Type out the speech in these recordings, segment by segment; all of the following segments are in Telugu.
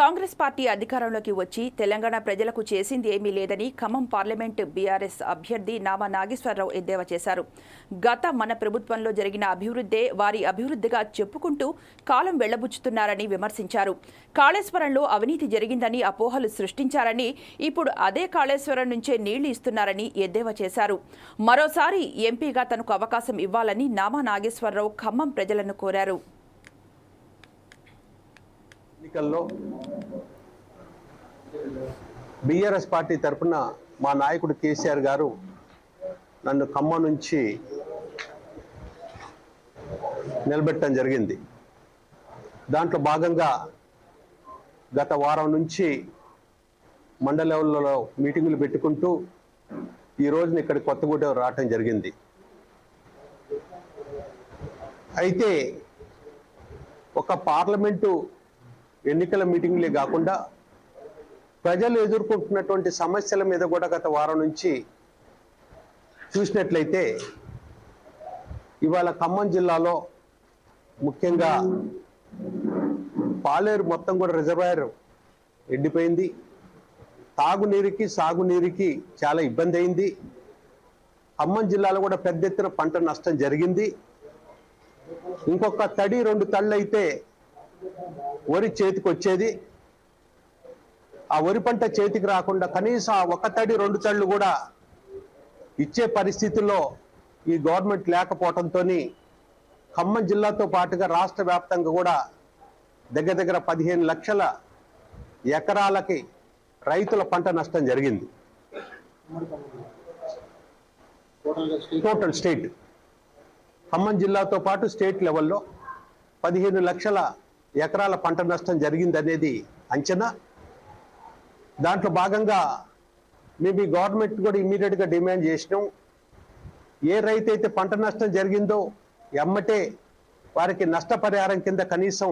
కాంగ్రెస్ పార్టీ అధికారంలోకి వచ్చి తెలంగాణ ప్రజలకు చేసింది ఏమీ లేదని ఖమ్మం పార్లమెంట్ బీఆర్ఎస్ అభ్యర్థి నామా నాగేశ్వరరావు ఎద్దేవా చేశారు. గత మన ప్రభుత్వంలో జరిగిన అభివృద్ధే వారి అభివృద్ధిగా చెప్పుకుంటూ కాలం వెళ్ళబుచ్చుతున్నారని విమర్శించారు. కాళేశ్వరంలో అవినీతి జరిగిందని అపోహలు సృష్టించారని ఇప్పుడు అదే కాళేశ్వరం నుంచే నీళ్ళు ఇస్తున్నారని ఎద్దేవా చేశారు. మరోసారి ఎంపీగా తనకు అవకాశం ఇవ్వాలని నామా నాగేశ్వరరావు ఖమ్మం ప్రజలను కోరారు. ఎన్నికల్లో బీఆర్ఎస్ పార్టీ తరఫున మా నాయకుడు కేసీఆర్ గారు నన్ను ఖమ్మం నుంచి నిలబెట్టడం జరిగింది. దాంట్లో భాగంగా గత వారం నుంచి మండల లెవెల్లో మీటింగులు పెట్టుకుంటూ ఈ రోజున ఇక్కడ కొత్తగూడెం రావటం జరిగింది. అయితే ఒక పార్లమెంటు ఎన్నికల మీటింగ్లే కాకుండా ప్రజలు ఎదుర్కొంటున్నటువంటి సమస్యల మీద కూడా గత వారం నుంచి చూసినట్లయితే ఇవాళ ఖమ్మం జిల్లాలో ముఖ్యంగా పాలేరు మొత్తం కూడా రిజర్వాయర్ ఎండిపోయింది. తాగునీరుకి సాగునీరుకి చాలా ఇబ్బంది అయింది. ఖమ్మం జిల్లాలో కూడా పెద్ద ఎత్తున పంట నష్టం జరిగింది. ఇంకొక తడి రెండు తళ్ళు అయితే వరి చేతికి వచ్చేది ఆ వరి పంట చేతికి రాకుండా కనీసం ఆ ఒక తడి రెండు తళ్ళు కూడా ఇచ్చే పరిస్థితుల్లో ఈ గవర్నమెంట్ లేకపోవడంతో ఖమ్మం జిల్లాతో పాటుగా రాష్ట్ర వ్యాప్తంగా కూడా దగ్గర దగ్గర పదిహేను లక్షల ఎకరాలకి రైతుల పంట నష్టం జరిగింది. టోటల్ స్టేట్ ఖమ్మం జిల్లాతో పాటు స్టేట్ లెవెల్లో పదిహేను లక్షల ఎకరాల పంట నష్టం జరిగిందనేది అంచనా. దాంట్లో భాగంగా మేము గవర్నమెంట్ కూడా ఇమీడియట్గా డిమాండ్ చేసినాం. ఏ రైతు అయితే పంట నష్టం జరిగిందో ఎమ్మటే వారికి నష్టపరిహారం కింద కనీసం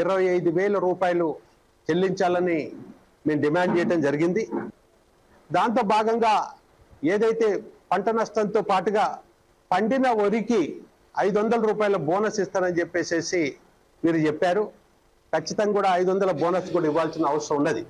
ఇరవై ఐదు వేల రూపాయలు చెల్లించాలని మేము డిమాండ్ చేయడం జరిగింది. దాంతో భాగంగా ఏదైతే పంట నష్టంతో పాటుగా పండిన వరికి ఐదు వందల రూపాయల బోనస్ ఇస్తానని చెప్పేసేసి మీరు చెప్పారు. ఖచ్చితంగా కూడా ఐదు వందల బోనస్ కూడా ఇవ్వాల్సిన అవసరం ఉన్నది.